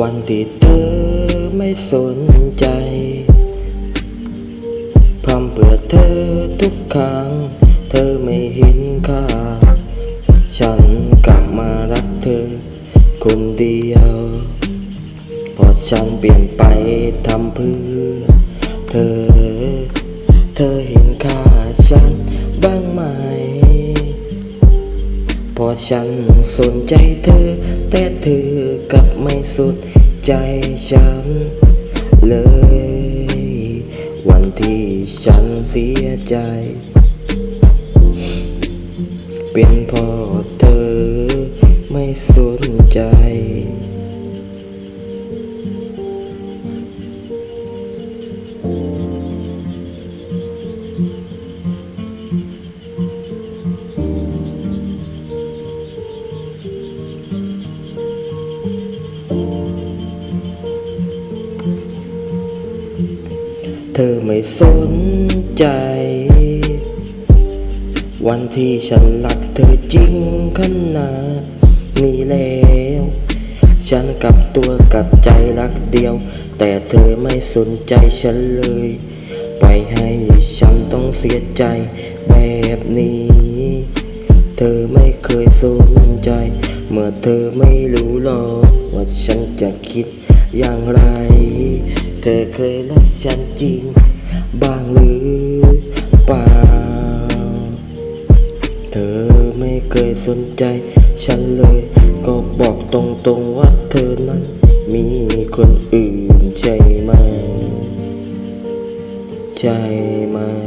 วันที่เธอไม่สนใจพร่ำเพื่อเธอทุกครั้ง เธอไม่เห็นค่า ฉันกลับมารักเธอ คนเดียวพอฉันเปลี่ยนไปทำเพื่อ เธอ เธอเห็นค่าฉันบ้างไหม พอฉันสนใจเธอ แต่เธอกลับไม่สุดใจฉัน เลย วันที่ฉันเสียใจ เป็นเพราะเธอไม่สนใจ ธอไม่สนใจ วันที่ฉันรักเธอจริงขนาดนี้แล้ว ฉันกับตัวกับใจรักเดียว แต่เธอไม่สนใจฉันเลย ปล่อยให้ฉันต้องเสียใจแบบนี้ เธอไม่เคยสนใจ เมื่อเธอไม่รู้หรอกว่าฉันจะคิดอย่างไร เธอเคยรักฉันจริง บ้างหรือเปล่า เธอไม่เคยสนใจ ฉันเลย ก็บอกตรงๆว่าเธอนั้น มีคนอื่นใช่ไหม ใช่ไหม